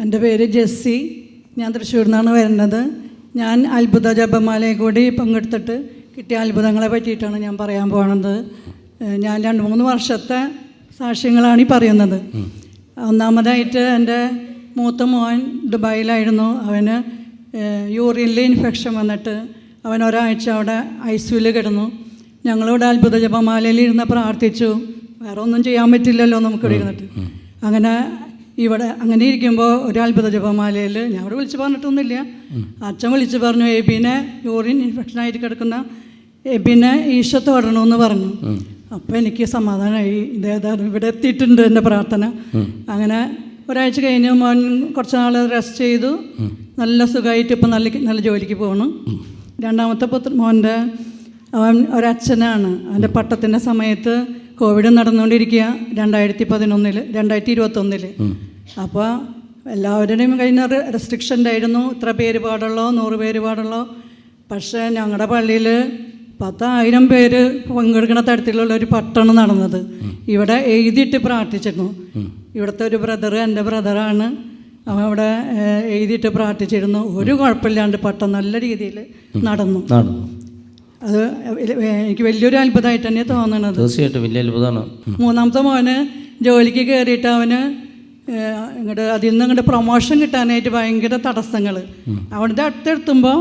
എന്റെ പേര് ജെസ്സി. ഞാൻ തൃശ്ശൂരിൽ നിന്നാണ് വരുന്നത്. ഞാൻ അത്ഭുത ജപമാലയെ കൂടി പങ്കെടുത്തിട്ട് കിട്ടിയ അത്ഭുതങ്ങളെ പറ്റിയിട്ടാണ് ഞാൻ പറയാൻ പോകുന്നത് ഞാൻ രണ്ട് മൂന്ന് വർഷത്തെ സാക്ഷ്യങ്ങളാണ് ഈ പറയുന്നത്. ഒന്നാമതായിട്ട് എന്റെ മൂത്ത മോൻ ദുബായിലായിരുന്നു. അവന് യൂറിനിലെ ഇൻഫെക്ഷൻ വന്നിട്ട് അവൻ ഒരാഴ്ച അവിടെ ഐ സിയുയിൽ കിടന്നു. ഞങ്ങളിവിടെ അത്ഭുത ജപമാലയിൽ ഇരുന്ന് പ്രാർത്ഥിച്ചു. വേറെ ഒന്നും ചെയ്യാൻ പറ്റില്ലല്ലോ നമുക്കിവിടെ ഇരുന്നിട്ട്. അങ്ങനെ ഇവിടെ അങ്ങനെ ഇരിക്കുമ്പോൾ ഒരു അത്ഭുത ജപമാലയിൽ അവിടെ വിളിച്ച് പറഞ്ഞിട്ടൊന്നുമില്ല. അച്ഛൻ വിളിച്ച് പറഞ്ഞു എബിനെ യൂറിൻ ഇൻഫെക്ഷൻ ആയിട്ട് കിടക്കുന്ന എബിനെ ഈശോ തൊടണമെന്ന് പറഞ്ഞു. അപ്പോൾ എനിക്ക് സമാധാനമായി ഇതേതാണ് ഇവിടെ എത്തിയിട്ടുണ്ട് എന്റെ പ്രാർത്ഥന. അങ്ങനെ ഒരാഴ്ച കഴിഞ്ഞ് മോൻ കുറച്ച് നാൾ റെസ്റ്റ് ചെയ്തു. നല്ല സുഖമായിട്ട് ഇപ്പം നല്ല നല്ല ജോലിക്ക് പോകണം രണ്ടാമത്തെ പുത്ര മോന്റെ അവൻ ഒരച്ഛനാണ്. അവന്റെ പട്ടത്തിന്റെ സമയത്ത് കോവിഡ് നടന്നുകൊണ്ടിരിക്കുക രണ്ടായിരത്തി പതിനൊന്നിൽ രണ്ടായിരത്തി ഇരുപത്തൊന്നിൽ അപ്പോൾ എല്ലാവരുടെയും കഴിഞ്ഞ റെസ്ട്രിക്ഷൻ ഉണ്ടായിരുന്നു. ഇത്ര പേര് പാടുള്ളോ നൂറ് പേര് പാടുള്ളോ. പക്ഷേ ഞങ്ങളുടെ പള്ളിയിൽ പത്തായിരം പേര് പങ്കെടുക്കുന്ന തരത്തിലുള്ള ഒരു പട്ടണം നടന്നത്. ഇവിടെ എഴുതിയിട്ട് പ്രാർത്ഥിച്ചിരുന്നു. ഇവിടുത്തെ ഒരു ബ്രദർ എന്റെ ബ്രദറാണ് അവൻ അവിടെ എഴുതിയിട്ട് പ്രാർത്ഥിച്ചിരുന്നു. ഒരു കുഴപ്പമില്ലാണ്ട് പട്ടം നല്ല രീതിയിൽ നടന്നു. നടന്നു. അത് എനിക്ക് വലിയൊരു അത്ഭുതമായിട്ട് തന്നെ തോന്നണത്. തീർച്ചയായിട്ടും വലിയ അത്ഭുതമാണ്. മൂന്നാമത്തെ മോന് ജോലിക്ക് കയറിയിട്ട് അവന് ഇങ്ങോട്ട് അതിൽ നിന്ന് ഇങ്ങോട്ട് പ്രൊമോഷൻ കിട്ടാനായിട്ട് ഭയങ്കര തടസ്സങ്ങൾ അവിടുത്തെ അടുത്തെത്തുമ്പോൾ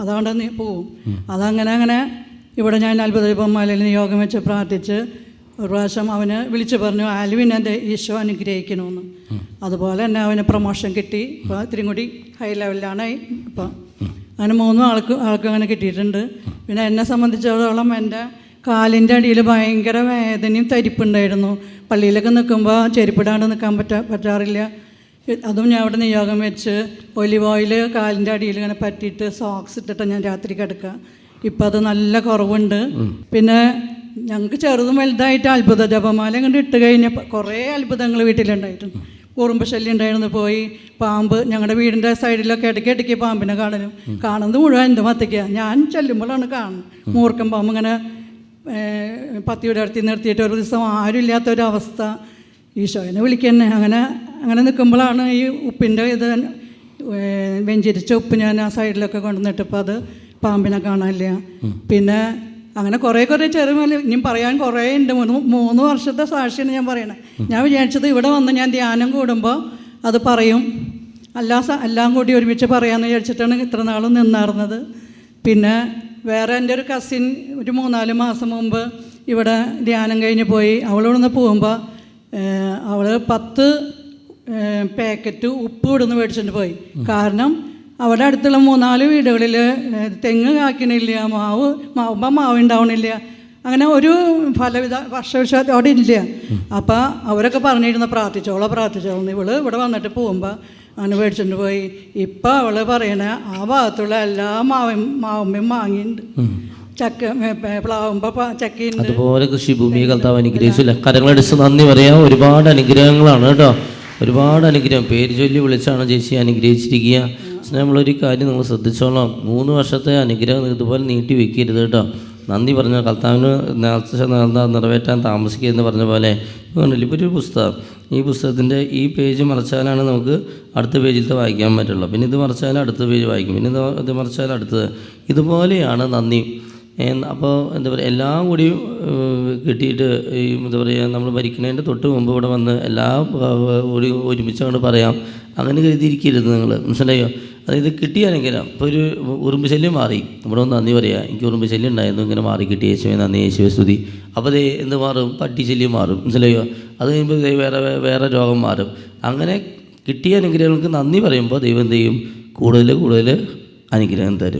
അതുകൊണ്ട് നീ പോവും. അതങ്ങനെ അങ്ങനെ ഇവിടെ ഞാൻ അത്ഭുത ദീപമാലയിൽ നിയോഗം വെച്ച് പ്രാർത്ഥിച്ച് ഒരു പ്രാവശ്യം അവന് വിളിച്ചു പറഞ്ഞു ആൽവിൻ എന്റെ ഈശോ അനുഗ്രഹിക്കണമെന്ന് അതുപോലെ തന്നെ അവന് പ്രൊമോഷൻ കിട്ടി. ഇപ്പോൾ ഇത്തിരി കൂടി ഹൈ ലെവലിലാണ് ഇപ്പം അങ്ങനെ മൂന്നും ആൾക്ക് ആൾക്ക് അങ്ങനെ കിട്ടിയിട്ടുണ്ട് പിന്നെ എന്നെ സംബന്ധിച്ചിടത്തോളം എന്റെ കാലിന്റെ അടിയിൽ ഭയങ്കര വേദനയും തരിപ്പുണ്ടായിരുന്നു. പള്ളിയിലൊക്കെ നിൽക്കുമ്പോൾ ചെരുപ്പിടാണ്ട് നിൽക്കാൻ പറ്റാ പറ്റാറില്ല. അതും ഞാൻ അവിടെ നിയോഗം വെച്ച് ഒലിവ് ഓയിൽ കാലിന്റെ അടിയിൽ ഇങ്ങനെ പറ്റിയിട്ട് സോക്സ് ഇട്ടിട്ട് ഞാൻ രാത്രി കിടക്കുക. ഇപ്പം അത് നല്ല കുറവുണ്ട്. പിന്നെ ഞങ്ങൾക്ക് ചെറുതും വലുതായിട്ട് അത്ഭുത ജപമാല കണ്ട് ഇട്ട് കഴിഞ്ഞപ്പോൾ കുറേ അത്ഭുതങ്ങൾ വീട്ടിലുണ്ടായിട്ടുണ്ട്. ഉറുമ്പശല്യം ഉണ്ടായിരുന്നു പോയി. പാമ്പ് ഞങ്ങളുടെ വീടിന്റെ സൈഡിലൊക്കെ ഇടയ്ക്ക് ഇടയ്ക്ക് പാമ്പിനെ കാണലും. കാണുന്നത് മുഴുവൻ എന്തും മത്തയ്ക്ക ഞാൻ ചെല്ലുമ്പോഴാണ് കാണുന്നത്. മൂർക്കം പാമ്പ് ഇങ്ങനെ പത്തിയുടെ അടുത്ത് നിർത്തിയിട്ട് ഒരു ദിവസം ആരും ഇല്ലാത്തൊരവസ്ഥ ഈശോനെ വിളിക്കന്നെ. അങ്ങനെ അങ്ങനെ നിൽക്കുമ്പോഴാണ് ഈ ഉപ്പിന്റെ ഇത് വെഞ്ചിരിച്ച ഉപ്പ് ഞാൻ ആ സൈഡിലൊക്കെ കൊണ്ടുവന്നിട്ടപ്പോൾ അത് പാമ്പിനെ കാണാനില്ല. പിന്നെ അങ്ങനെ കുറേ കുറേ ചെറുമല ഇനിയും പറയാൻ കുറേ ഉണ്ട്. മൂന്ന് മൂന്ന് വർഷത്തെ സാക്ഷിയാണ് ഞാൻ പറയണത് ഞാൻ വിചാരിച്ചത് ഇവിടെ വന്ന് ഞാൻ ധ്യാനം കൂടുമ്പോൾ അത് പറയും. അല്ലാ എല്ലാം കൂടി ഒരുമിച്ച് പറയാമെന്ന് വിചാരിച്ചിട്ടാണ് ഇത്ര നാളും നിന്നാർന്നത്. പിന്നെ വേറെ എന്റെ ഒരു കസിൻ ഒരു മൂന്നാൽ മാസം മുമ്പ് ഇവിടെ ധ്യാനം കഴിഞ്ഞ് പോയി. അവളിവിടുന്ന് പോകുമ്പോൾ അവൾ പത്ത് പാക്കറ്റ് ഉപ്പ് ഇവിടുന്ന് മേടിച്ചിട്ട് പോയി. കാരണം അവിടെ അടുത്തുള്ള മൂന്നാൽ വീടുകളിൽ തെങ്ങ് കാക്കണില്ല മാവ് മാവുമ്പോൾ മാവ് ഉണ്ടാവണില്ല അങ്ങനെ ഒരു ഫലവിധ വർഷവിഷ അവിടെ ഇല്ല. അപ്പോൾ അവരൊക്കെ പറഞ്ഞിരുന്ന പ്രാർത്ഥിച്ചോളാം പ്രാർത്ഥിച്ചോളൂ ഇവൾ ഇവിടെ വന്നിട്ട് പോകുമ്പോൾ അങ്ങനെ മേടിച്ചോണ്ട് പോയി ഇപ്പം അവൾ പറയണ ആ ഭാഗത്തുള്ള എല്ലാ മാവും മാവുമ്പയും മാങ്ങിയുണ്ട് ചക്ക പ്ലാവുമ്പോ ചക്കയുണ്ട്. അതുപോലെ കൃഷിഭൂമിയെ കർത്താവ് അനുഗ്രഹിച്ചില്ല. കരങ്ങളടിച്ച് നന്ദി പറയാം. ഒരുപാട് അനുഗ്രഹങ്ങളാണ് കേട്ടോ. ഒരുപാട് അനുഗ്രഹം. പേര് ചൊല്ലി വിളിച്ചാണ് ചേച്ചി അനുഗ്രഹിച്ചിരിക്കുക. നമ്മളൊരു കാര്യം നിങ്ങൾ ശ്രദ്ധിച്ചോളാം. മൂന്ന് വർഷത്തെ അനുഗ്രഹം ഇതുപോലെ നീട്ടി വെക്കരുത് കേട്ടോ. നന്ദി പറഞ്ഞ കർത്താവിന് നേർച്ച നിറവേറ്റാൻ താമസിക്കുക എന്ന് പറഞ്ഞ പോലെ. ഇപ്പോൾ ഒരു പുസ്തകം. ഈ പുസ്തകത്തിന്റെ ഈ പേജ് മറിച്ചാലാണ് നമുക്ക് അടുത്ത പേജിലത്തെ വായിക്കാൻ പറ്റുള്ളൂ. പിന്നെ ഇത് മറിച്ചാൽ അടുത്ത പേജ് വായിക്കും. പിന്നെ ഇത് മറച്ചാൽ അടുത്തത്. ഇതുപോലെയാണ് നന്ദി. അപ്പോൾ എന്താ പറയുക എല്ലാം കൂടി കിട്ടിയിട്ട് ഈ എന്താ പറയുക നമ്മൾ ഭരിക്കുന്നതിന്റെ തൊട്ട് മുമ്പ് ഇവിടെ വന്ന് എല്ലാം ഒരു ഒരുമിച്ച് പറയാം. അങ്ങനെ കരുതിയിരിക്കരുത് നിങ്ങൾ. മനസ്സിലായോ? അതായത് കിട്ടിയാണെങ്കിൽ ഇപ്പോൾ ഒരു ഉറുമ്പ് ശല്യം മാറി. ഇവിടെ ഒന്ന് നന്ദി പറയാം എനിക്ക് ഉറുമ്പ് ശല്യം ഉണ്ടായിരുന്നു. ഇങ്ങനെ മാറി കിട്ടി യേശുവേ നന്ദി യേശുവെ സ്തുതി. അപ്പോൾ ദേ എന്ത് മാറും? പട്ടി ശല്യം മാറും. മനസ്സിലായോ? അത് കഴിയുമ്പോൾ വേറെ വേറെ രോഗം മാറും. അങ്ങനെ കിട്ടിയ അനുഗ്രഹങ്ങൾക്ക് നന്ദി പറയുമ്പോൾ ദൈവം ചെയ്യും? കൂടുതൽ കൂടുതൽ അനുഗ്രഹം തരും.